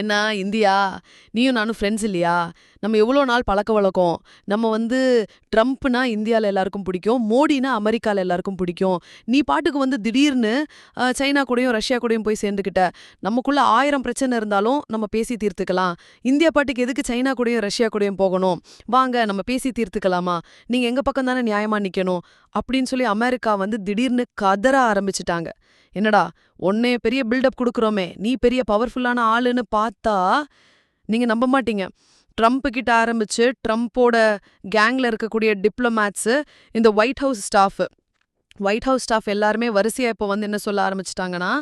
என்ன இந்தியா? நீயும் நானும் ஃப்ரெண்ட்ஸ் இல்லையா? நம்ம எவ்வளோ நாள் பழக்க வழக்கம்? நம்ம வந்து ட்ரம்ப்னா இந்தியாவில் எல்லாருக்கும் பிடிக்கும் மோடினா அமெரிக்காவில் எல்லாருக்கும் பிடிக்கும். நீ பாட்டுக்கு வந்து திடீர்னு சைனா கூடயும் ரஷ்யா கூடயும் போய் சேர்ந்துக்கிட்ட நமக்குள்ள ஆயிரம் பிரச்சனை இருந்தாலும் நம்ம பேசி தீர்த்துக்கலாம். இந்தியா பாட்டுக்கு எதுக்கு சைனா கூடயும் ரஷ்யா கூடயும் போகணும்? வாங்க நம்ம பேசி தீர்த்துக்கலாமா? நீங்க எங்க பக்கம் தானே நியாயமா நிக்கணும்? அப்படின்னு சொல்லி அமெரிக்கா வந்து திடீர்னு கதற ஆரம்பிச்சிட்டாங்க. என்னடா உன்னே பெரிய பில்டப் கொடுக்குறோமே நீ பெரிய பவர்ஃபுல்லான ஆளுன்னு பார்த்தா நீங்க நம்ப மாட்டீங்க. ட்ரம்ப் கிட்ட ஆரம்பிச்சு ட்ரம்ப்போட கேங்ல இருக்கக்கூடிய டிப்ளமேட்ஸு இந்த white house staff white house staff எல்லாருமே வரிசையா இப்போ வந்து என்ன சொல்ல ஆரம்பிச்சிட்டாங்கன்னா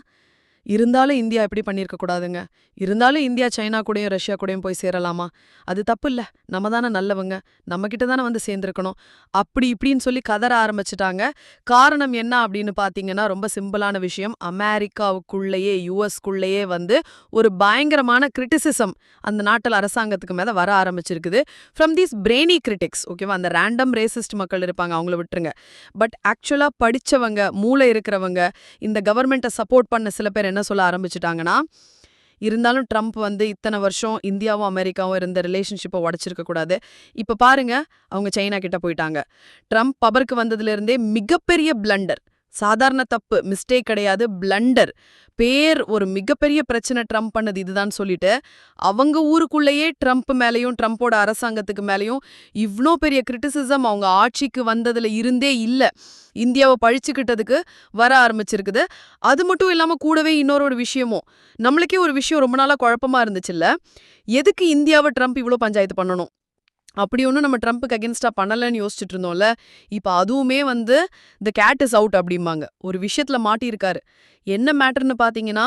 இருந்தாலும் இந்தியா எப்படி பண்ணியிருக்க கூடாதுங்க. இருந்தாலும் இந்தியா சைனா கூடயும் ரஷ்யா கூடயும் போய் சேரலாமா? அது தப்பு இல்ல. நம்ம தானே நல்லவங்க. நம்ம தானே வந்து சேர்ந்துருக்கணும். அப்படி இப்படின்னு சொல்லி கதற ஆரம்பிச்சிட்டாங்க. காரணம் என்ன அப்படின்னு பார்த்தீங்கன்னா ரொம்ப சிம்பிளான விஷயம். அமெரிக்காவுக்குள்ளேயே யூஎஸ்க்குள்ளேயே வந்து ஒரு பயங்கரமான கிரிட்டிசிசம் அந்த நாட்டில் அரசாங்கத்துக்கு மேலே வர ஆரம்பிச்சிருக்குது. ஃப்ரம் தீஸ் பிரெய்னி கிரிட்டிக்ஸ் ஓகேவா அந்த ரேண்டம் ரேசிஸ்ட் மக்கள் இருப்பாங்க அவங்கள விட்டுருங்க. பட் ஆக்சுவலா படிச்சவங்க மூளை இருக்கிறவங்க இந்த கவர்மெண்ட்டை சப்போர்ட் பண்ண சில பேர் என்ன சொல்ல ஆரம்பிச்சிட்டாங்கன்னா இருந்தாலும் ட்ரம்ப் வந்து இத்தனை வருஷம் இந்தியாவும் அமெரிக்காவும் இருந்த ரிலேஷன்ஷிப்பை உடச்சிருக்க கூடாது. இப்போ பாருங்க அவங்க சைனா கிட்ட போயிட்டாங்க. ட்ரம்ப் பவருக்கு வந்ததுல இருந்தே மிகப்பெரிய பிளண்டர் சாதாரண தப்பு மிஸ்டேக் கிடையாது. பிளண்டர் பேர் ஒரு மிகப்பெரிய பிரச்சனை ட்ரம்ப் பண்ணது இதுதான் சொல்லிட்டு அவங்க ஊருக்குள்ளேயே ட்ரம்ப் மேலேயும் ட்ரம்ப்போட அரசாங்கத்துக்கு மேலேயும் இவ்வளோ பெரிய கிரிட்டிசிசம் அவங்க ஆட்சிக்கு வந்ததுல இருந்தே இல்ல. இந்தியாவை பழிச்சுக்கிட்டதுக்கு வர ஆரம்பிச்சிருக்குது. அது மட்டும் இல்லாம கூடவே இன்னொரு ஒரு விஷயமும் நம்மளுக்கே ஒரு விஷயம் ரொம்ப நாளா குழப்பமா இருந்துச்சுல்ல? எதுக்கு இந்தியாவை ட்ரம்ப் இவ்ளோ பஞ்சாயத்து பண்ணணும்? அப்படி ஒன்றும் நம்ம ட்ரம்ப்புக்கு அகேன்ஸ்டா பண்ணலன்னு யோசிச்சுட்டு இருந்தோம்ல இப்போ அதுவுமே வந்து த கேட் இஸ் அவுட் அப்படிம்பாங்க. ஒரு விஷயத்துல மாட்டியிருக்காரு. என்ன மேட்டர்னு பார்த்தீங்கன்னா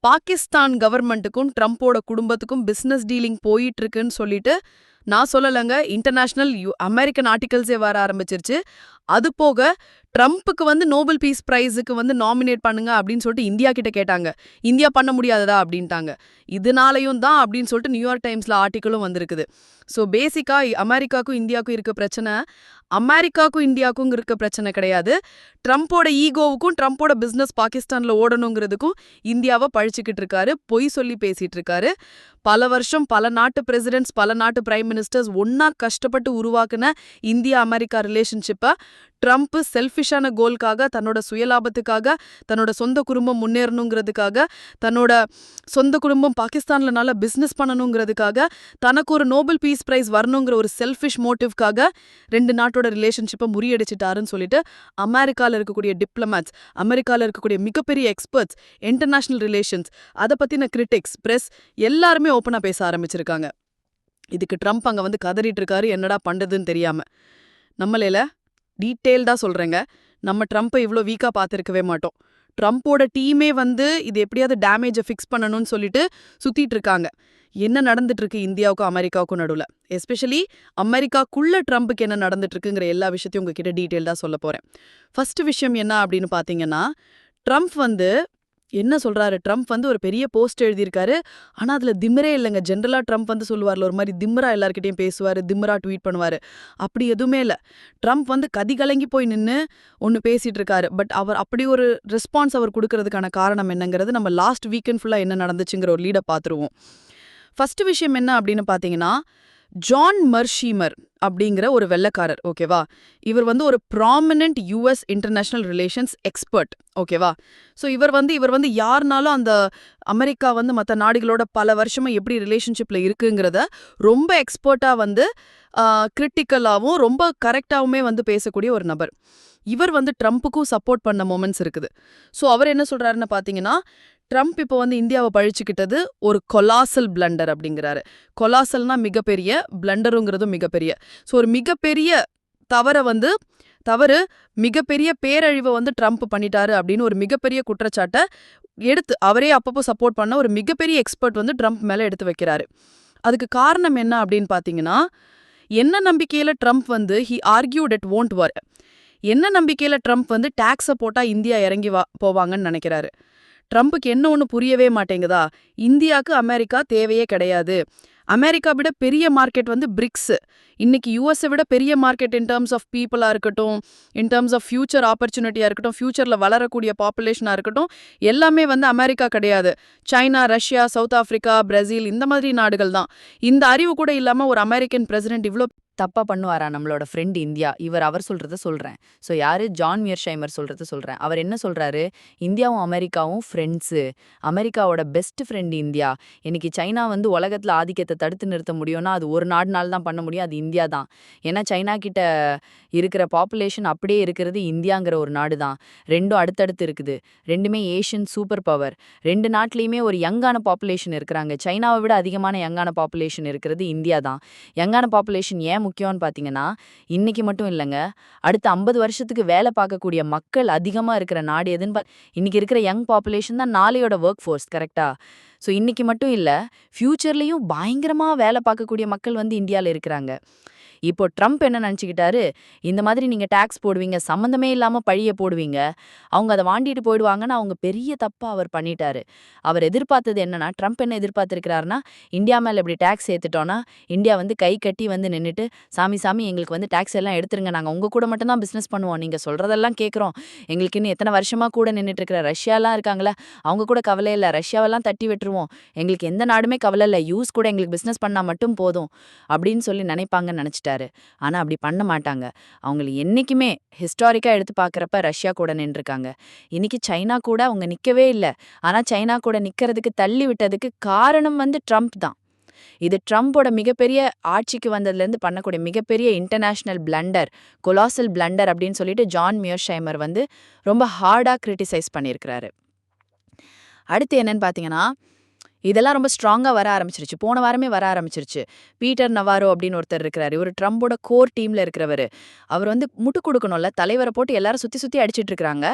பாகிஸ்தான் கவர்மெண்ட்டுக்கும் ட்ரம்ப்போட குடும்பத்துக்கும் பிசினஸ் டீலிங் போயிட்டு இருக்குன்னு சொல்லிட்டு நான் சொல்லலைங்க இன்டர்நேஷனல் யூ அமெரிக்கன் ஆர்டிகல்ஸே வர ஆரம்பிச்சிருச்சு. அது போக ட்ரம்ப்புக்கு வந்து நோபல் பீஸ் பிரைஸுக்கு வந்து நாமினேட் பண்ணுங்க அப்படின்னு சொல்லிட்டு இந்தியா கிட்ட கேட்டாங்க. இந்தியா பண்ண முடியாததா? அப்படின்ட்டாங்க. இதனாலையும் தான் அப்படின்னு சொல்லிட்டு நியூயார்க் டைம்ஸில் ஆர்டிக்கலும் வந்திருக்குது. ஸோ பேசிக்கா அமெரிக்காவுக்கும் இந்தியாவுக்கும் இருக்க பிரச்சனை. அமெரிக்காக்கும் இந்தியாவுக்கும் இருக்க பிரச்சனை கிடையாது. ட்ரம்ப்போட ஈகோவுக்கும் ட்ரம்ப்போட பிசினஸ் பாகிஸ்தான்ல ஓடணுங்கிறதுக்கும் இந்தியாவை பழிச்சுக்கிட்டு இருக்காரு பொய் சொல்லி பேசிட்டு இருக்காரு. பல வருஷம் பல நாட்டு பிரசிடென்ட்ஸ் பல நாட்டு பிரைம் மினிஸ்டர்ஸ் ஒன்னா கஷ்டப்பட்டு உருவாக்குன இந்தியா அமெரிக்கா ரிலேஷன்ஷிப்பை ட்ரம்ப் செல்ஃபிஷான கோல்காக தன்னோட சுயலாபத்துக்காக தன்னோட சொந்த குடும்பம் முன்னேறணுங்கிறதுக்காக தன்னோட சொந்த குடும்பம் பாகிஸ்தான்ல நல்லா பிசினஸ் பண்ணணுங்கிறதுக்காக தனக்கு ஒரு நோபல் பீஸ் ப்ரைஸ் வரணுங்கிற ஒரு செல்ஃபிஷ் மோட்டிவ்காக ரெண்டு நாட்டோட ரிலேஷன்ஷிப்பை முறியடிச்சிட்டாருன்னு சொல்லிட்டு அமெரிக்கால இருக்கக்கூடிய டிப்ளமேட்ஸ் அமெரிக்கால இருக்கக்கூடிய மிகப்பெரிய எக்ஸ்பர்ட்ஸ் இன்டர்நேஷனல் ரிலேஷன்ஸ் அதை பத்தின கிரிட்டிக்ஸ் பிரஸ் எல்லாருமே ஓப்பனாக பேச ஆரம்பிச்சிருக்காங்க. இதுக்கு ட்ரம்ப் அங்க வந்து கதறிட்டு இருக்காரு என்னடா பண்றதுன்னு தெரியாம. நம்மளையில டீட்டெயில்டாக சொல்றேங்க. நம்ம ட்ரம்ப்பை இவ்ளோ வீக்கா பார்த்துருக்கவே மாட்டோம். ட்ரம்ப்போட டீமே வந்து இது எப்படியாவது டேமேஜை ஃபிக்ஸ் பண்ணணும்னு சொல்லிட்டு சுத்திட்டு இருக்காங்க. என்ன நடந்துட்டு இருக்கு இந்தியாவுக்கும் அமெரிக்காவுக்கும் நடுவுல? எஸ்பெஷலி அமெரிக்காக்குள்ள ட்ரம்ப்புக்கு என்ன நடந்துட்டுருக்குங்கிற எல்லா விஷயத்தையும் உங்ககிட்ட டீட்டெயில்டாக சொல்ல போறேன். ஃபர்ஸ்ட் விஷயம் என்ன அப்படின்னு பாத்தீங்கன்னா ட்ரம்ப் வந்து என்ன சொல்றாரு? ட்ரம்ப் வந்து ஒரு பெரிய போஸ்ட் எழுதியிருக்காரு. ஆனா அதுல திமிரே இல்லைங்க. ஜென்ரலா ட்ரம்ப் வந்து சொல்லுவார்ல ஒரு மாதிரி திம்ரா எல்லார்கிட்டயும் பேசுவாரு திமிரா ட்வீட் பண்ணுவாரு. அப்படி எதுவுமே இல்ல. ட்ரம்ப் வந்து கதி கலங்கி போய் நின்னு ஒன்னு பேசிட்டு இருக்காரு பட் அவர் அப்படி ஒரு ரெஸ்பான்ஸ் அவர் கொடுக்கறதுக்கான காரணம் என்னங்கிறது நம்ம லாஸ்ட் வீக்கெண்ட் ஃபுல்லா என்ன நடந்துச்சுங்கிற ஒரு லீடை பார்த்துருவோம் ஃபர்ஸ்ட் விஷயம் என்ன அப்படின்னு பார்த்தீங்கன்னா ஜான் மர்ஷீமர் அப்படிங்கிற ஒரு வெள்ளக்காரர் ஓகேவா? இவர் வந்து ஒரு prominent US international relations expert ஓகேவா? ஸோ இவர் வந்து இவர் வந்து யாருனாலும் அந்த அமெரிக்கா வந்து மற்ற நாடுகளோட பல வருஷமா எப்படி ரிலேஷன்ஷிப்ல இருக்குங்கிறத ரொம்ப எக்ஸ்பர்ட்டாக வந்து கிரிட்டிக்கலாகவும் ரொம்ப கரெக்டாவுமே வந்து பேசக்கூடிய ஒரு நபர். இவர் வந்து ட்ரம்ப்புக்கும் சப்போர்ட் பண்ண மொமெண்ட்ஸ் இருக்குது. ஸோ அவர் என்ன சொல்றாருன்னு பார்த்தீங்கன்னா ட்ரம்ப் இப்போ வந்து இந்தியாவை பழிச்சுக்கிட்டது ஒரு கொலாசல் பிளண்டர் அப்படிங்கிறாரு. கொலாசல்னா மிகப்பெரிய பிளண்டருங்கிறதும் மிகப்பெரிய. ஸோ ஒரு மிகப்பெரிய தவறை வந்து தவறு மிகப்பெரிய பேரழிவை வந்து ட்ரம்ப் பண்ணிட்டாரு அப்படின்னு ஒரு மிகப்பெரிய குற்றச்சாட்டை எடுத்து அவரே அப்பப்போ சப்போர்ட் பண்ண ஒரு மிகப்பெரிய எக்ஸ்பர்ட் வந்து ட்ரம்ப் மேலே எடுத்து வைக்கிறாரு. அதுக்கு காரணம் என்ன அப்படின்னு பார்த்தீங்கன்னா என்ன நம்பிக்கையில ட்ரம்ப் வந்து he argued it won't work என்ன நம்பிக்கையில ட்ரம்ப் வந்து டேக்ஸை போட்டா இந்தியா இறங்கி வா போவாங்கன்னு நினைக்கிறாரு. ட்ரம்ப்புக்கு என்ன ஒன்று புரியவே மாட்டேங்குதா? இந்தியாவுக்கு அமெரிக்கா தேவையே கிடையாது. அமெரிக்கா விட பெரிய மார்க்கெட் வந்து பிரிக்ஸ். இன்னைக்கு யூஎஸை விட பெரிய மார்க்கெட் இன் டர்ம்ஸ் ஆஃப் பீப்புளா இருக்கட்டும் இன் டர்ம்ஸ் ஆஃப் ஃபியூச்சர் ஆப்பர்ச்சுனிட்டியா இருக்கட்டும் ஃபியூச்சரில் வளரக்கூடிய பாப்புலேஷனா இருக்கட்டும் எல்லாமே வந்து அமெரிக்கா கிடையாது. China Russia South Africa Brazil இந்த மாதிரி நாடுகள் தான். இந்த அறிவு கூட இல்லாம ஒரு அமெரிக்கன் பிரசிடென்ட் இவ்ளோ தப்பா பண்ணுவாரா நம்மளோட ஃப்ரெண்ட் இந்தியா? இவர் அவர் சொல்றத சொல்றேன். ஸோ யாரு? ஜான் மியர்ஷைமர் சொல்றத சொல்றேன். அவர் என்ன சொல்றாரு? இந்தியாவும் அமெரிக்காவும் ஃப்ரெண்ட்ஸு அமெரிக்காவோட பெஸ்ட் ஃப்ரெண்ட் இந்தியா. இன்னைக்கு சைனா வந்து உலகத்துல ஆதிக்கத்தை தடுத்து நிறுத்த முடியும்னா அது ஒரு நாடுனால தான் பண்ண முடியும். அது இந்தியா தான். ஏன்னா சைனா கிட்ட இருக்கிற பாப்புலேஷன் அப்படியே இருக்கிறது இந்தியாங்கிற ஒரு நாடு தான். ரெண்டும் அடுத்தடுத்து இருக்குது. ரெண்டுமே ஏஷியன் சூப்பர் பவர் ரெண்டு நாட்டிலையுமே ஒரு யங்கான பாப்புலேஷன் இருக்கிறாங்க. சைனாவை விட அதிகமான யங்கான பாப்புலேஷன் இருக்கிறது இந்தியா தான். யங்கான பாப்புலேஷன் ஏன் முக்கியம்னு பார்த்தீங்கன்னா இன்னைக்கு மட்டும் இல்லைங்க. அடுத்த ஐம்பது வருஷத்துக்கு வேலை பார்க்கக்கூடிய மக்கள் அதிகமாக இருக்கிற நாடு எதுன்னு இன்னைக்கு இருக்கிற யங் பாப்புலேஷன் தான் நாளையோட ஒர்க் ஃபோர்ஸ் கரெக்டா ஸோ இன்னைக்கு மட்டும் இல்லை ஃப்யூச்சர்லேயும் பயங்கரமாக வேலை பார்க்கக்கூடிய மக்கள் வந்து இந்தியாவில் இருக்கிறாங்க. இப்போ ட்ரம்ப் என்ன நினச்சிக்கிட்டாரு? இந்த மாதிரி நீங்கள் டேக்ஸ் போடுவீங்க சம்மந்தமே இல்லாமல் பழிய போடுவீங்க. அவங்க அதை வாண்டிட்டு போயிடுவாங்கன்னு அவங்க பெரிய தப்பாக அவர் பண்ணிட்டாரு. அவர் எதிர்பார்த்தது என்னன்னா ட்ரம்ப் என்ன எதிர்பார்த்திருக்கிறாருன்னா இந்தியா மேலே இப்படி டேக்ஸ் ஏற்றுட்டோன்னா இந்தியா வந்து கை கட்டி வந்து நின்றுட்டு சாமி சாமி எங்களுக்கு வந்து டேக்ஸ் எல்லாம் எடுத்துருங்க. நாங்கள் உங்கள் கூட மட்டும்தான் பிஸ்னஸ் பண்ணுவோம். நீங்கள் சொல்றதெல்லாம் கேட்குறோம். எங்களுக்கு இன்னும் எத்தனை வருஷமா கூட நின்றுட்டு இருக்கிற ரஷ்யாலாம் இருக்காங்களே அவங்க கூட கவலை இல்லை. ரஷ்யாவெல்லாம் தட்டி விட்டுருவோம். எங்களுக்கு எந்த நாடுமே கவலை இல்லை. யூஸ் கூட எங்களுக்கு பிஸ்னஸ் பண்ணால் மட்டும் போதும். அப்படின்னு சொல்லி நினைப்பாங்கன்னு நினைச்சிட்டாரு. ஆனா அப்படி பண்ண மாட்டாங்க. அவங்கள என்னைக்குமே ஹிஸ்டாரிக்கா எடுத்து பார்க்கறப்ப ரஷ்யா கூட நின்றுருக்காங்க. இன்னைக்கு சைனா கூட அவங்க நிக்கவே இல்ல. ஆனா சைனா கூட நிக்கிறதுக்கு தள்ளி விட்டதுக்கு காரணம் வந்து ட்ரம்ப் தான். இது ட்ரம்ப்போட மிகப்பெரிய ஆட்சிக்கு வந்ததுலேருந்து பண்ணக்கூடிய மிகப்பெரிய இன்டர்நேஷனல் பிளண்டர் கொலாசல் பிளண்டர் அப்படின்னு சொல்லிட்டு ஜான் மியர்ஷைமர் வந்து ரொம்ப ஹார்டா கிரிட்டிசைஸ் பண்ணியிருக்கிறாரு. அடுத்து என்னன்னு பார்த்தீங்கன்னா இதெல்லாம் ரொம்ப ஸ்ட்ராங்காக வர ஆரம்பிச்சிருச்சு. போன வாரமே வர ஆரம்பிச்சிருச்சு. பீட்டர் நவாரோ அப்படின்னு ஒருத்தர் இருக்கிறாரு. இவர் ட்ரம்போட கோர் டீம்ல இருக்கிறவர். அவர் வந்து முட்டு கொடுக்கணும்ல. தலைவரை போட்டு எல்லாரும் சுற்றி சுற்றி அடிச்சிட்டு இருக்காங்க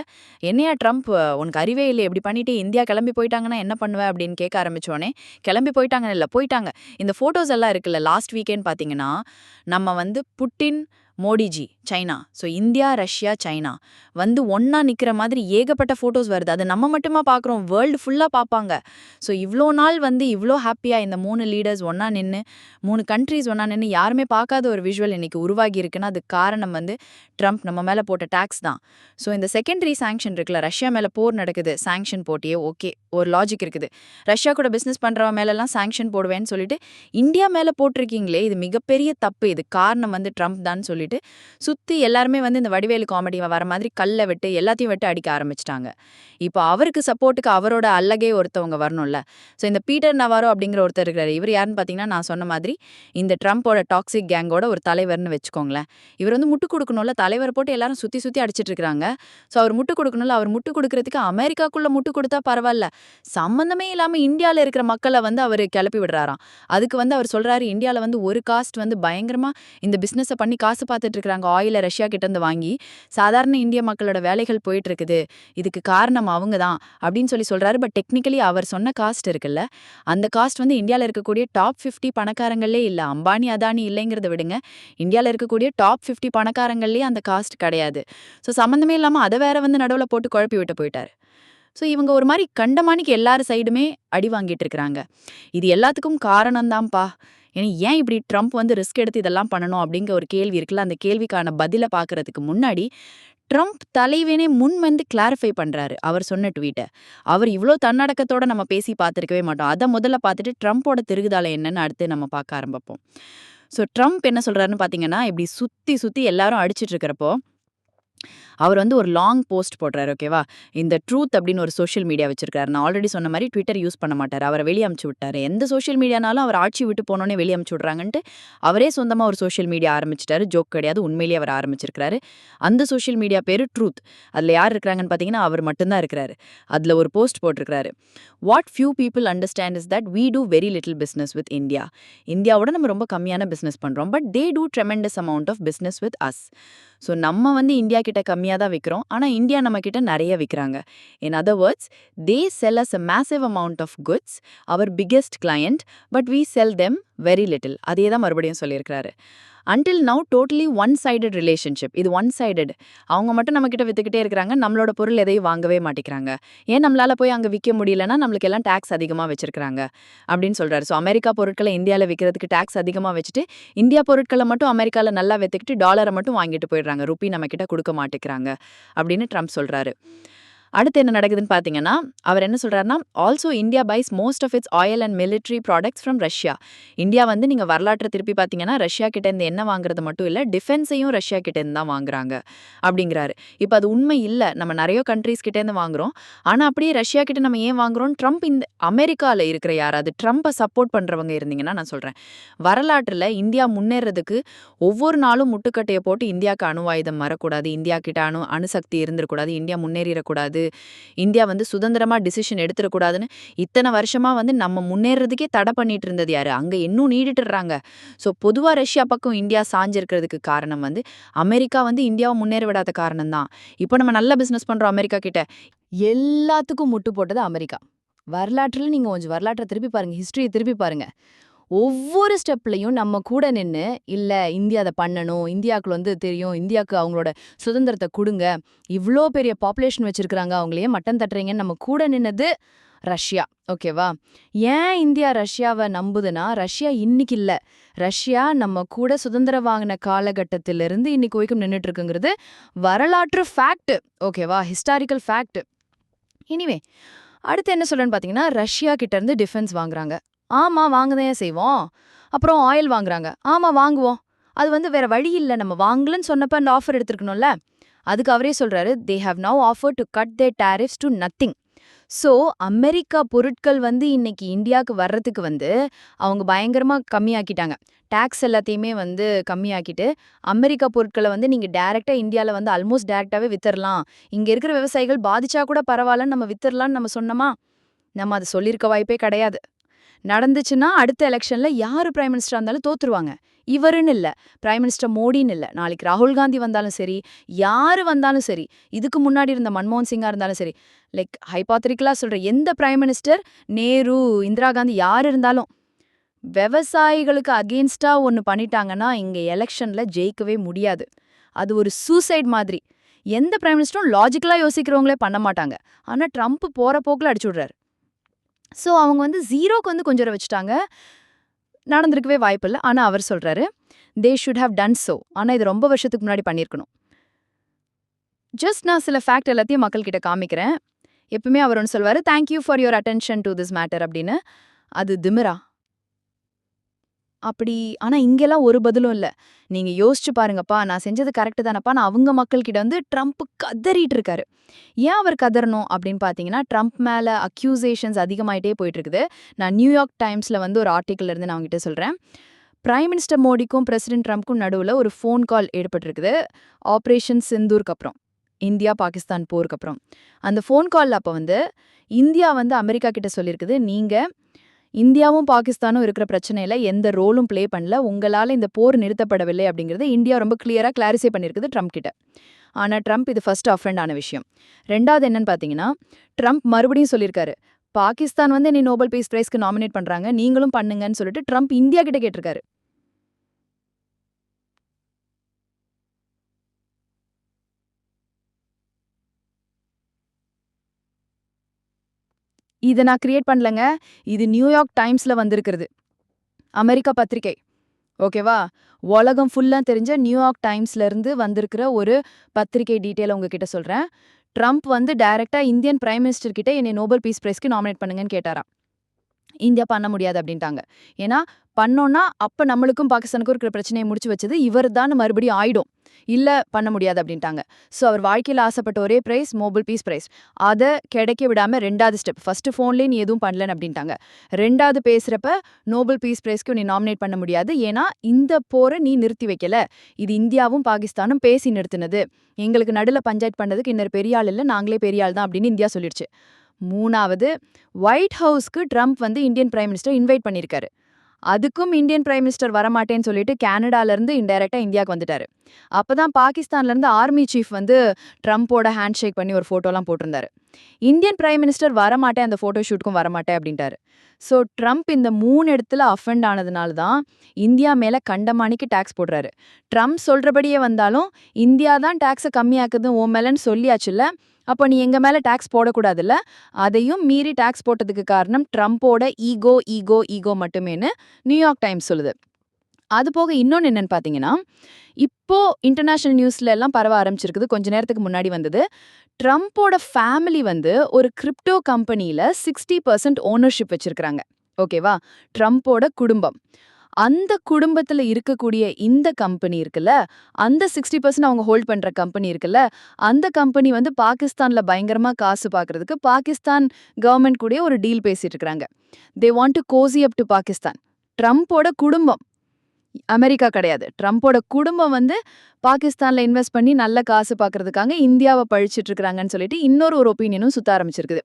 என்னையா ட்ரம்ப் உனக்கு அறிவே இல்லை இப்படி பண்ணிட்டு இந்தியா கிளம்பி போயிட்டாங்கன்னா என்ன பண்ணுவேன் அப்படின்னு கேட்க ஆரம்பிச்சோடனே கிளம்பி போயிட்டாங்கன்னு இல்லை போயிட்டாங்க. இந்த ஃபோட்டோஸ் எல்லாம் இருக்குல்ல லாஸ்ட் வீக்கேன்னு பார்த்தீங்கன்னா நம்ம வந்து Putin Modiji China. So India Russia China. வந்து ஒன்றா நிற்கிற மாதிரி ஏகப்பட்ட ஃபோட்டோஸ் வருது. அது நம்ம மட்டுமா பார்க்குறோம் வேர்ல்டு ஃபுல்லாக பார்ப்பாங்க ஸோ இவ்வளோ நாள் வந்து இவ்வளோ ஹாப்பியாக இந்த மூணு லீடர்ஸ் ஒன்றா நின்று மூணு கண்ட்ரீஸ் ஒன்றா நின்று யாருமே பார்க்காத ஒரு விஷுவல் இன்னைக்கு உருவாகி இருக்குன்னா அதுக்கு காரணம் வந்து ட்ரம்ப் நம்ம மேலே போட்ட டேக்ஸ் தான். ஸோ இந்த செகண்டரி சாங்ஷன் இருக்குல்ல ரஷ்யா மேலே போர் நடக்குது. சாங்ஷன் போட்டியே ஓகே ஒரு லாஜிக் இருக்குது. ரஷ்யா கூட பிஸ்னஸ் பண்ணுறவ மேலெல்லாம் சாங்ஷன் போடுவேன்னு சொல்லிட்டு இந்தியா மேலே போட்டிருக்கீங்களே இது மிகப்பெரிய தப்பு. இது காரணம் வந்து ட்ரம்ப் தான் சொல்லிட்டு சுற்றி எல்லாருமே வந்து இந்த வடிவேலு காமெடி வர மாதிரி கல்லை விட்டு எல்லாத்தையும் விட்டு அடிக்க ஆரம்பிச்சிட்டாங்க. இப்போ அவருக்கு சப்போர்ட்டுக்கு அவரோட அல்லகே ஒருத்தவங்க வரணும்ல. ஸோ இந்த பீட்டர் நவாரோ அப்படிங்கிற ஒருத்தர் இருக்கிறார் இவர் யாருன்னு பார்த்தீங்கன்னா நான் சொன்ன மாதிரி இந்த ட்ரம்ப்போட டாக்ஸிக் கேங்கோட ஒரு தலைவர்னு வச்சுக்கோங்களேன். இவர் வந்து முட்டு கொடுக்கணும்ல. தலைவரை போட்டு எல்லாரும் சுற்றி சுற்றி அடிச்சிட்டு இருக்காங்க. ஸோ அவர் முட்டு கொடுக்கணும்ல. அவர் முட்டு கொடுக்கறதுக்கு அமெரிக்காக்குள்ள முட்டு கொடுத்தா பரவாயில்ல. சம்மந்தமே இல்லாமல் இந்தியாவில் இருக்கிற மக்களை வந்து அவர் கிளப்பி விடுறாராம். அதுக்கு வந்து அவர் சொல்றாரு இந்தியாவில் வந்து ஒரு காஸ்ட் வந்து பயங்கரமா இந்த பிஸ்னஸை பண்ணி காசு பார்த்துட்டு இருக்காங்க ஆயில ரஷ்யா கிட்ட இருந்து வாங்கி சாதாரண இந்திய மக்களோட வேலைகள் போயிட்டு இருக்குது இதுக்கு காரணம் அவங்க தான் அப்படின்னு சொல்லி சொல்றாரு. பட் டெக்னிக்கலி அவர் சொன்ன காஸ்ட் இருக்குல்ல. அந்த காஸ்ட் வந்து இந்தியாவில் இருக்கக்கூடிய டாப் ஃபிஃப்டி பணக்காரங்களே இல்லை. அம்பானி அதானி இல்லைங்கிறத விடுங்க. இந்தியாவில் இருக்கக்கூடிய டாப் ஃபிஃப்டி பணக்காரங்களே அந்த காஸ்ட் கிடையாது. ஸோ சம்மந்தமே இல்லாமல் அதை வேற வந்து நடுவில் போட்டு குழப்பி விட்டு போயிட்டாரு. ஸோ இவங்க ஒரு மாதிரி கண்டமானிக்கு எல்லார் சைடுமே அடி வாங்கிட்டு இருக்கிறாங்க இது எல்லாத்துக்கும் காரணம்தான்ப்பா. ஏன்னா ஏன் இப்படி ட்ரம்ப் வந்து ரிஸ்க் எடுத்து இதெல்லாம் பண்ணணும் அப்படிங்கிற ஒரு கேள்வி இருக்குல்ல? அந்த கேள்விக்கான பதிலை பார்க்கறதுக்கு முன்னாடி ட்ரம்ப் தலைவனே முன் வந்து கிளாரிஃபை பண்ணுறாரு அவர் சொன்ன ட்வீட்டை அவர் இவ்வளோ தன்னடக்கத்தோட நம்ம பேசி பார்த்துருக்கவே மாட்டோம். அதை முதல்ல பார்த்துட்டு ட்ரம்ப்போட திருகுதால என்னன்னு அடுத்து நம்ம பார்க்க ஆரம்பிப்போம். ஸோ ட்ரம்ப் என்ன சொல்கிறாருன்னு பார்த்தீங்கன்னா இப்படி சுற்றி சுற்றி எல்லாரும் அடிச்சிட்டு இருக்கிறப்போ அவர் வந்து ஒரு லாங் போஸ்ட் போடுறாரு ஓகேவா இந்த ட்ரூத் அப்படின்னு ஒரு சோஷியல் மீடியா வச்சிருக்காரு. நான் ஆல்ரெடி சொன்ன மாதிரி ட்விட்டர் யூஸ் பண்ண மாட்டார். அவரை வெளியே அமுச்சு விட்டாரு. எந்த சோஷியல் மீடியானாலும் அவர் ஆட்சி விட்டு போனோன்னே வெளியே அமுச்சு விட்றாங்கன்ட்டு அவரே சொந்தமாக ஒரு சோஷியல் மீடியா ஆரம்பிச்சிட்டாரு. ஜோக் கிடையாது. உண்மையிலேயே அவர் ஆரம்பிச்சிருக்காரு அந்த சோஷியல் மீடியா பேரு ட்ரூத் அதில் யார் இருக்கிறாங்கன்னு பார்த்தீங்கன்னா அவர் மட்டும்தான் இருக்கிறாரு. அதில் ஒரு போஸ்ட் போட்டிருக்காரு what few people understand is that we do very little business with India இந்தியாவோட நம்ம ரொம்ப கம்மியான பிஸ்னஸ் பண்ணுறோம் but they do tremendous amount of business with us so நம்ம வந்து இந்தியா கிட்ட கம்மியாக தான் விற்கிறோம் ஆனால் இந்தியா நம்ம கிட்ட நிறைய விற்கிறாங்க in other words they sell us a massive amount of goods our biggest client but we sell them very little அதே தான் மறுபடியும் சொல்லியிருக்கிறாரு. Until now totally one sided relationship இது ஒன் சைடட் அவங்க மட்டும் நம்ம கிட்ட வித்துக்கிட்டே இருக்கிறாங்க. நம்மளோட பொருள் எதையும் வாங்கவே மாட்டேங்கிறாங்க. ஏன் நம்மளால போய் அங்க விற்க முடியலன்னா நம்மளுக்கு எல்லாம் டாக்ஸ் அதிகமா வச்சிருக்காங்க அப்படின்னு சொல்றாரு. ஸோ அமெரிக்கா பொருட்களை இந்தியாவில் விற்கிறதுக்கு டாக்ஸ் அதிகமா வச்சுட்டு இந்தியா பொருட்களை மட்டும் அமெரிக்கால நல்லா வித்துக்கிட்டு டாலரை மட்டும் வாங்கிட்டு போயிடுறாங்க. ருப்பி நம்ம கிட்ட கொடுக்க மாட்டேங்கிறாங்க. அப்படின்னு ட்ரம்ப் சொல்றாரு. அடுத்து என்ன நடக்குதுன்னு பார்த்தீங்கன்னா அவர் என்ன சொல்கிறாருன்னா also India buys most of its oil and military products from Russia India வந்து நீங்கள் வரலாற்றை திருப்பி பார்த்தீங்கன்னா ரஷ்யா கிட்டேருந்து என்ன வாங்குறது மட்டும் இல்லை டிஃபென்ஸையும் ரஷ்யா கிட்டேருந்து தான் வாங்குறாங்க அப்படிங்கிறாரு. இப்போ அது உண்மை இல்லை நம்ம நிறைய கண்ட்ரீஸ் கிட்டேருந்து வாங்குறோம். ஆனால் அப்படியே ரஷ்யா கிட்ட நம்ம ஏன் வாங்குறோம்? ட்ரம்ப் இந்த அமெரிக்காவில் இருக்கிற யாராவது ட்ரம்ப்பை சப்போர்ட் பண்ணுறவங்க இருந்தீங்கன்னா நான் சொல்கிறேன் வரலாற்றில் இந்தியா முன்னேறதுக்கு ஒவ்வொரு நாளும் முட்டுக்கட்டையை போட்டு இந்தியாவுக்கு அணுவாயுதம் வரக்கூடாது இந்தியா கிட்ட அணு அணுசக்தி இருந்துடக்கூடாது இந்தியா முன்னேறிடக்கூடாது இந்தியா வந்து சுதந்திரமா டிசிஷன் எடுத்துடக்கூடாதுன்னு இத்தனை வருஷமா வந்து நம்ம முன்னேறதுக்கே தடை பண்ணிட்டு இருந்தது யாரு? அங்க இன்னும் நீடிட்டுறாங்க. ஸோ பொதுவா ரஷ்யா பக்கம் இந்தியா சாஞ்சிருக்கிறதுக்கு காரணம் வந்து அமெரிக்கா வந்து இந்தியாவை முன்னேற விடாத காரணம் தான் இப்போ நம்ம நல்ல பிசினஸ் பண்றோம் அமெரிக்கா கிட்ட. எல்லாத்துக்கும் முட்டு போட்டது அமெரிக்கா. வரலாற்றில் நீங்க கொஞ்சம் வரலாற்றை திருப்பி பாருங்க ஹிஸ்ட்ரியை திருப்பி பாருங்க. ஒவ்வொரு ஸ்டெப்லையும் நம்ம கூட நின்று இல்லை இந்தியா அதை பண்ணணும். இந்தியாவுக்கு வந்து தெரியும். இந்தியாவுக்கு அவங்களோட சுதந்திரத்தை கொடுங்க. இவ்ளோ பெரிய பாப்புலேஷன் வச்சுருக்கிறாங்க. அவங்களையே மட்டம் தட்டுறீங்கன்னு நம்ம கூட நின்னது ரஷ்யா. ஓகேவா? ஏன் இந்தியா ரஷ்யாவை நம்புதுன்னா ரஷ்யா இன்னைக்கு இல்ல. ரஷ்யா நம்ம கூட சுதந்திரம் வாங்கின காலகட்டத்திலிருந்து இன்னைக்கு வரைக்கும் நின்னுட்டு இருக்குங்கிறது வரலாற்று ஃபேக்ட் ஓகேவா? ஹிஸ்டாரிக்கல் ஃபேக்ட் எனிவே அடுத்து என்ன சொல்றேன்னு பார்த்தீங்கன்னா ரஷ்யா கிட்டேருந்து டிஃபென்ஸ் வாங்குறாங்க. ஆமா வாங்கதான் செய்வோம். அப்புறம் ஆயில் வாங்குறாங்க. ஆமா வாங்குவோம். அது வந்து வேற வழி இல்ல. நம்ம வாங்கலன்னு சொன்னப்ப அந்த ஆஃபர் எடுத்துருக்கணும்ல. அதுக்கு அவரே சொல்றாரு they have now offer to cut they tariffs to nothing so America பொருட்கள் வந்து இன்னைக்கு இந்தியாவுக்கு வர்றதுக்கு வந்து அவங்க பயங்கரமா கம்மியாக்கிட்டாங்க. டேக்ஸ் எல்லாத்தையுமே வந்து கம்மியாக்கிட்டு அமெரிக்கா பொருட்களை வந்து நீங்க டேரெக்டாக இந்தியால வந்து ஆல்மோஸ்ட் டேரெக்டாகவே வித்தரலாம். இங்க இருக்கிற விவசாயிகள் பாதிச்சா கூட பரவாயில்லன்னு நம்ம வித்தரலாம்னு நம்ம சொன்னோமா? நம்ம அதை சொல்லியிருக்க வாய்ப்பே கிடையாது. நடந்துச்சுன்னா அடுத்த எலெக்ஷன்ல யாரு பிரைம் மினிஸ்டரா இருந்தாலும் தோத்துருவாங்க. இவருன்னு இல்ல. பிரைம் மினிஸ்டர் மோடின்னு இல்ல. நாளைக்கு ராகுல் காந்தி வந்தாலும் சரி யாரு வந்தாலும் சரி இதுக்கு முன்னாடி இருந்த மன்மோகன் சிங்கா இருந்தாலும் சரி லைக் ஹைபாத்திரிக்கலா சொல்ற எந்த பிரைம் மினிஸ்டர் நேரு இந்திரா காந்தி யார் இருந்தாலும். விவசாயிகளுக்கு அகெயின்ஸ்டா ஒன்னு பண்ணிட்டாங்கன்னா இங்க எலெக்ஷன்ல ஜெயிக்கவே முடியாது. அது ஒரு சூசைட் மாதிரி. எந்த பிரைம் மினிஸ்டரும் லாஜிக்கலா யோசிக்கிறவங்களே பண்ண மாட்டாங்க. ஆனா ட்ரம்ப் போற போக்குல அடிச்சுடுறாரு ஸோ அவங்க வந்து ஜீரோக்கு வந்து கொஞ்சம் வச்சுட்டாங்க. நடந்திருக்கவே வாய்ப்பில்லை. ஆனா அவர் சொல்றாரு they should have done so ஆனா இது ரொம்ப வருஷத்துக்கு முன்னாடி பண்ணியிருக்கணும். ஜஸ்ட் நான் சில ஃபேக்ட் எல்லாத்தையும் மக்கள்கிட்ட காமிக்கிறேன். எப்பவுமே அவர் ஒன்று சொல்வார் thank you for your attention to this matter அப்படின்னு. அது திமிரா? அப்படி ஆனா இங்கெல்லாம் ஒரு பதிலும் இல்ல. நீங்க யோசிச்சு பாருங்கப்பா நான் செஞ்சது கரெக்டு தானப்பா நான் அவங்க மக்கள்கிட்ட வந்து ட்ரம்ப் கதறிட்டு இருக்காரு ஏன் அவர் கதறணும் அப்படின்னு பாத்தீங்கன்னா ட்ரம்ப் மேல அக்யூசேஷன்ஸ் அதிகமாயிட்டே போயிட்டு இருக்குது நான் நியூயார்க் டைம்ஸ்ல வந்து ஒரு ஆர்டிக்கல் இருந்து நான் உங்ககிட்ட சொல்றேன். பிரைம் மினிஸ்டர் மோடிக்கும் பிரசிடென்ட் ட்ரம்ப்க்கும் நடுவில் ஒரு ஃபோன் கால் ஏற்பட்டிருக்குது. ஆப்ரேஷன் சிந்தூருக்கு அப்புறம். இந்தியா பாகிஸ்தான் போருக்கு அப்புறம். அந்த ஃபோன் காலில் அப்போ வந்து இந்தியா வந்து அமெரிக்கா கிட்ட சொல்லியிருக்குது நீங்கள் இந்தியாவும் பாகிஸ்தானும் இருக்கிற பிரச்சனையில எந்த ரோலும் ப்ளே பண்ணல. உங்களால இந்த போர் நிறுத்தப்படவில்லை அப்படிங்கறது இந்தியா ரொம்ப கிளியரா கிளாரிஃபை பண்ணியிருக்குது ட்ரம்ப் கிட்ட. ஆனா ட்ரம்ப் இது ஃபர்ஸ்ட் அஃபெண்ட் விஷயம். ரெண்டாவது என்னன்னு பாத்தீங்கன்னா ட்ரம்ப் மறுபடியும் சொல்லியிருக்காரு பாகிஸ்தான் வந்து என்னை நோபல் பீஸ் பிரைஸ்க்கு நாமினேட் பண்றாங்க. நீங்களும் பண்ணுங்கன்னு சொல்லிட்டு ட்ரம்ப் இந்தியா கிட்ட கேட்டிருக்காரு. இதை நான் கிரியேட் பண்ணலங்க. இது நியூயார்க் டைம்ஸ்ல வந்திருக்கிறது. அமெரிக்கா பத்திரிகை ஓகேவா உலகம் ஃபுல்லா தெரிஞ்ச நியூயார்க் டைம்ஸ்ல இருந்து வந்திருக்கிற ஒரு பத்திரிகை டீட்டெயில் உங்ககிட்ட சொல்றேன். ட்ரம்ப் வந்து டைரெக்டாக இந்தியன் பிரைம் மினிஸ்டர் கிட்ட என்னை நோபல் பீஸ் பிரைஸ்க்கு நாமினேட் பண்ணுங்கன்னு கேட்டாராம். இந்தியா பண்ண முடியாது அப்படின்ட்டாங்க. ஏன்னா பண்ணோம்னா அப்ப நம்மளுக்கும் பாகிஸ்தானுக்கும் இருக்கிற பிரச்சனையை முடிச்சு வச்சது இவர் தான் மறுபடியும் ஆயிடும். இல்ல பண்ண முடியாது அப்படின்ட்டாங்க. சோ அவர் வாழ்க்கையில ஆசைப்பட்ட ஒரே பிரைஸ் மோபல் பீஸ் பிரைஸ் அதை கிடைக்க விடாம ரெண்டாவது ஸ்டெப் ஃபர்ஸ்ட் ஃபோன்லேயே நீ எதுவும் பண்ணலன்னு அப்படின்ட்டாங்க. ரெண்டாவது பேசுறப்ப நோபல் பீஸ் பிரைஸ்க்கு நீ நாமினேட் பண்ண முடியாது. ஏன்னா இந்த போரை நீ நிறுத்தி வைக்கல. இது இந்தியாவும் பாகிஸ்தானும் பேசி நிறுத்தினது. எங்களுக்கு நடுல பஞ்சாயத்து பண்ணதுக்கு இன்னொரு பெரிய ஆள் இல்ல நாங்களே பெரிய ஆள் தான் அப்படின்னு இந்தியா சொல்லிடுச்சு. மூணாவது ஒயிட் ஹவுஸ்க்கு ட்ரம்ப் வந்து இந்தியன் பிரைம் மினிஸ்டர் இன்வைட் பண்ணியிருக்காரு அதுக்கும் இந்தியன் பிரைம் மினிஸ்டர் வரமாட்டேன்னு சொல்லிட்டு கனடால இருந்து இந்தியாவுக்கு வந்துட்டாரு. அப்பதான் பாகிஸ்தான்ல இருந்து ஆர்மி சீஃப் வந்து ட்ரம்ப்போட ஹேண்ட் ஷேக் பண்ணி ஒரு ஃபோட்டோலாம் போட்டிருந்தாரு. இந்தியன் பிரைம் மினிஸ்டர் வரமாட்டேன் அந்த ஃபோட்டோ ஷூட்க்கும் வரமாட்டேன் அப்படின்ட்டாரு. ஸோ ட்ரம்ப் இந்த மூணு இடத்துல அஃபெண்ட் ஆனதுனால தான் இந்தியா மேல கண்டமானிக்கு டேக்ஸ் போடுறாரு. ட்ரம்ப் சொல்றபடியே வந்தாலும் இந்தியா தான் டேக்ஸை கம்மியாக்குது உன் மேலன்னு சொல்லியாச்சுல்ல அப்போ நீ எங்கள் மேலே டேக்ஸ் போடக்கூடாதுல்ல? அதையும் மீறி டேக்ஸ் போட்டதுக்கு காரணம் ட்ரம்ப்போட ஈகோ ஈகோ ஈகோ மட்டுமேன்னு நியூயார்க் டைம்ஸ் சொல்லுது. அது போக இன்னொன்று என்னன்னு பார்த்தீங்கன்னா இப்போ இன்டர்நேஷனல் நியூஸ்ல எல்லாம் பரவ ஆரம்பிச்சிருக்குது. கொஞ்ச நேரத்துக்கு முன்னாடி வந்தது. ட்ரம்ப்போட ஃபேமிலி வந்து ஒரு கிரிப்டோ கம்பெனியில் சிக்ஸ்டி பர்சன்ட் ஓனர்ஷிப் வச்சுருக்கிறாங்க. ஓகேவா ட்ரம்ப்போட குடும்பம். அந்த குடும்பத்துல இருக்கக்கூடிய இந்த கம்பெனி இருக்குல்ல அந்த சிக்ஸ்டி பர்சன்ட் அவங்க ஹோல்ட் பண்ற கம்பெனி இருக்குல்ல அந்த கம்பெனி வந்து பாகிஸ்தான்ல பயங்கரமா காசு பார்க்குறதுக்கு பாகிஸ்தான் கவர்மெண்ட் கூட ஒரு டீல் பேசிட்டு இருக்காங்க. They want to cozy up to Pakistan. ட்ரம்ப்போட குடும்பம். அமெரிக்கா கிடையாது. ட்ரம்ப்போட குடும்பம் வந்து பாகிஸ்தானில் இன்வெஸ்ட் பண்ணி நல்ல காசு பார்க்கறதுக்காக இந்தியாவை பழிச்சிட்டுருக்குறாங்கன்னு சொல்லிட்டு இன்னொரு ஒரு ஒப்பீனியனும் சுத்த ஆரம்பிச்சிருக்குது.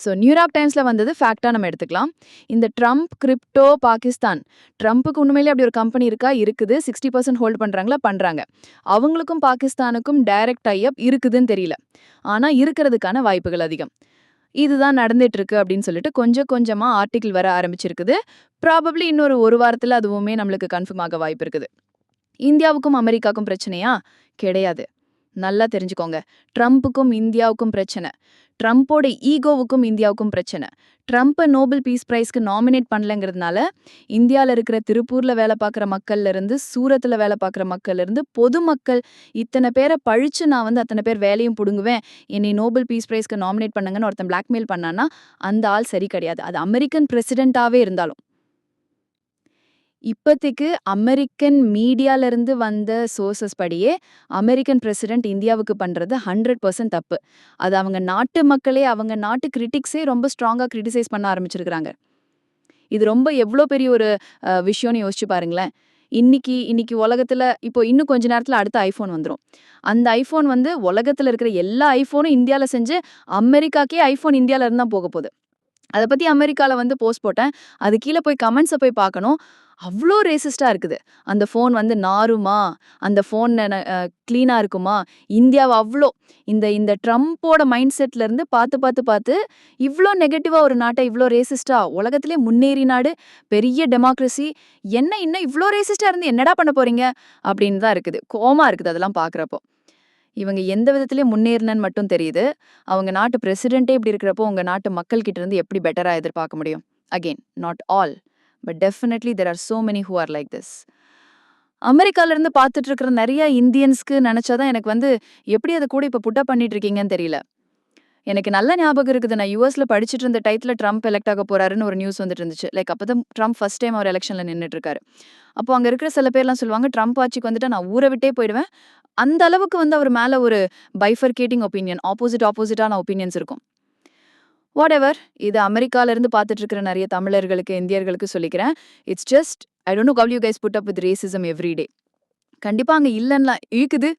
ஸோ நியூயார்க் டைம்ஸில் வந்தது ஃபேக்டாக நம்ம எடுத்துக்கலாம். இந்த ட்ரம்ப் கிரிப்டோ பாகிஸ்தான். ட்ரம்ப்புக்கு உண்மையிலே அப்படி ஒரு கம்பெனி இருக்கா? இருக்குது. சிக்ஸ்டி பர்சன்ட் ஹோல்ட் பண்றாங்களா? பண்றாங்க. அவங்களுக்கும் பாகிஸ்தானுக்கும் டைரக்ட் டைப் இருக்குதுன்னு தெரியல. ஆனா இருக்கிறதுக்கான வாய்ப்புகள் அதிகம். இதுதான் நடந்துட்டு இருக்கு அப்படின்னு சொல்லிட்டு கொஞ்சம் கொஞ்சமா ஆர்டிகிள் வர ஆரம்பிச்சிருக்குது. ப்ராபப்ளி இன்னொரு ஒரு வாரத்துல அதுவுமே நம்மளுக்கு கன்ஃபார்ம் ஆக வாய்ப்பு இருக்குது. இந்தியாவுக்கும் அமெரிக்காவுக்கும் பிரச்சனையா? கிடையாது. நல்லா தெரிஞ்சுக்கோங்க. ட்ரம்ப்புக்கும் இந்தியாவுக்கும் பிரச்சனை. ட்ரம்ப்போட ஈகோவுக்கும் இந்தியாவுக்கும் பிரச்சனை. ட்ரம்ப்பை நோபல் பீஸ் ப்ரைஸ்க்கு நாமினேட் பண்ணலங்கிறதுனால இந்தியாவில் இருக்கிற திருப்பூர்ல வேலை பார்க்குற மக்கள்ல இருந்து சூரத்தில் வேலை பார்க்குற மக்கள்ல இருந்து பொதுமக்கள் இத்தனை பேரை பழிச்சு நான் வந்து அத்தனை பேர் வேலையும் பிடுங்குவேன். என்னை நோபல் பீஸ் பிரைஸ்க்கு நாமினேட் பண்ணுங்கன்னு ஒருத்தன் பிளாக்மெயில் பண்ணான்னா அந்த ஆள் சரி கிடையாது. அது அமெரிக்கன் பிரசிடென்ட்டாவே இருந்தாலும். இப்போதைக்கு அமெரிக்கன் மீடியால இருந்து வந்த சோர்சஸ் படியே அமெரிக்கன் பிரசிடென்ட் இந்தியாவுக்கு பண்றது ஹண்ட்ரட் பர்சன்ட் தப்பு. அது அவங்க நாட்டு மக்களே அவங்க நாட்டு கிரிட்டிக்ஸே ரொம்ப ஸ்ட்ராங்கா கிரிட்டிசைஸ் பண்ண ஆரம்பிச்சிருக்கிறாங்க. இது ரொம்ப எவ்வளோ பெரிய ஒரு விஷயம்னு யோசிச்சு பாருங்களேன். இன்னைக்கு இன்னைக்கு உலகத்துல இப்போ இன்னும் கொஞ்ச நேரத்துல அடுத்த ஐஃபோன் வந்துரும். அந்த ஐஃபோன் வந்து உலகத்துல இருக்கிற எல்லா ஐஃபோனும் இந்தியால செஞ்சு அமெரிக்காக்கே ஐஃபோன் இந்தியால இருந்து தான் போக போகுது. அதை பத்தி அமெரிக்கால வந்து போஸ்ட் போட்டேன். அது கீழே போய் கமெண்ட்ஸை போய் பார்க்கணும். அவ்வளோ ரேசிஸ்டா இருக்குது. அந்த ஃபோன் வந்து நாருமா? அந்த ஃபோன் க்ளீனாக இருக்குமா? இந்தியாவை அவ்வளோ இந்த இந்த ட்ரம்ப்போட மைண்ட் செட்லேருந்து பார்த்து பார்த்து பார்த்து இவ்வளோ நெகட்டிவாக ஒரு நாட்டை இவ்வளோ ரேசிஸ்டா உலகத்திலே முன்னேறி நாடு பெரிய டெமோக்ரஸி என்ன இன்னும் இவ்வளோ ரேசிஸ்டா இருந்து என்னடா பண்ண போறீங்க? அப்படின்னு தான் இருக்குது. கோமா இருக்குது அதெல்லாம் பார்க்குறப்போ. இவங்க எந்த விதத்துலேயும் முன்னேறினன்னு மட்டும் தெரியுது. அவங்க நாட்டு பிரசிடென்ட்டே இப்படி இருக்கிறப்போ உங்க நாட்டு மக்கள்கிட்ட இருந்து எப்படி பெட்டரா எதிர்பார்க்க முடியும்? Again not all but definitely there are so many who are like this அமெரிக்கால இருந்து பார்த்துட்டு இருக்கிற நிறைய இந்தியன்ஸ்க்கு நினைச்சாதான் எனக்கு வந்து எப்படி அதை கூட இப்ப புட்டப் பண்ணிட்டு இருக்கீங்கன்னு தெரியல. எனக்கு நல்ல ஞாபகம் இருக்குது. நான் யூஎஸ்ல படிச்சுட்டு இருந்த டைத்துல ட்ரம்ப் எலெக்ட் ஆக போறாருன்னு ஒரு நியூஸ் வந்துட்டு இருந்துச்சு லைக் அப்போ தான் ட்ரம்ப் ஃபர்ஸ்ட் டைம் அவர் எலெக்ஷனில் நின்னுட்டு இருக்காரு அப்போ அங்க இருக்கிற சில பேர்லாம் சொல்லுவாங்க ட்ரம்ப் ஆட்சிக்கு வந்துட்டு நான் ஊரை விட்டே போயிடுவேன். அந்த அளவுக்கு வந்து அவர் மேல ஒரு பைஃபர்கேட்டிங் ஒப்பீனியன் ஆப்போசிட் ஆப்போசிட்டான ஒப்பீனியன்ஸ் இருக்கும். வாட் எவர் இது அமெரிக்கால இருந்து பார்த்துட்டு இருக்கிற நிறைய தமிழர்களுக்கு இந்தியர்களுக்கு சொல்லிக்கிறேன். It's just I don't know how you guys put up with racism every day கண்டிப்பாக அங்கே இல்லைன்னா இருக்குது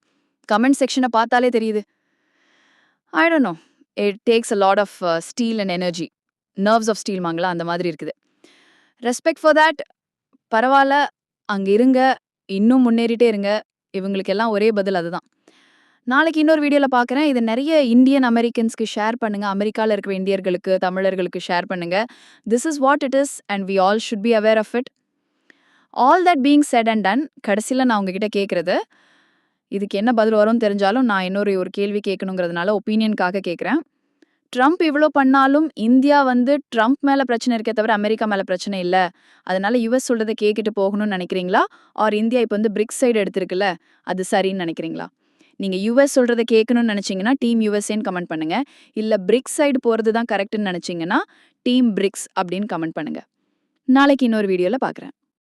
கமெண்ட் செக்ஷனை பார்த்தாலே தெரியுது. I don't know it takes a lot of steel and energy nerves of steel மாங்களா அந்த மாதிரி இருக்குது. ரெஸ்பெக்ட் ஃபார் தட் பரவாயில்ல. அங்கே இருங்க. இன்னும் முன்னேறிட்டே இருங்க. இவங்களுக்கு எல்லாம் ஒரே பதில் அதுதான். நாளைக்கு இன்னொரு வீடியோல பார்க்குறேன் இது நிறைய இந்தியன் அமெரிக்கன்ஸ்க்கு ஷேர் பண்ணுங்க. அமெரிக்கால இருக்கிற இந்தியர்களுக்கு தமிழர்களுக்கு ஷேர் பண்ணுங்க. This is what it is and we all should be aware of it all that being said and done கடைசியில் நான் உங்ககிட்ட கேட்குறது இதுக்கு என்ன பதில் வரும்னு தெரிஞ்சாலும் நான் இன்னொரு ஒரு கேள்வி கேட்கணுங்கிறதுனால ஒப்பீனியனுக்காக கேட்குறேன் ட்ரம்ப் இவ்வளோ பண்ணாலும் இந்தியா வந்து ட்ரம்ப் மேலே பிரச்சனை இருக்கே தவிர அமெரிக்கா மேலே பிரச்சனை இல்லை. அதனால யுஎஸ் சொல்கிறத கேட்டுட்டு போகணும்னு நினைக்கிறீங்களா? ஆர் இந்தியா இப்போ வந்து பிரிக்ஸ் சைடு எடுத்திருக்குல்ல அது சரின்னு நினைக்கிறீங்களா? நீங்க யுஎஸ் சொல்கிறத கேட்கணும்னு நினைச்சீங்கன்னா டீம் யூஎஸ்ஏன்னு கமெண்ட் பண்ணுங்க. இல்ல பிரிக்ஸ் சைடு போறது தான் கரெக்டுன்னு நினைச்சீங்கன்னா டீம் பிரிக்ஸ் அப்படின்னு கமெண்ட் பண்ணுங்க. நாளைக்கு இன்னொரு வீடியோல பார்க்குறேன்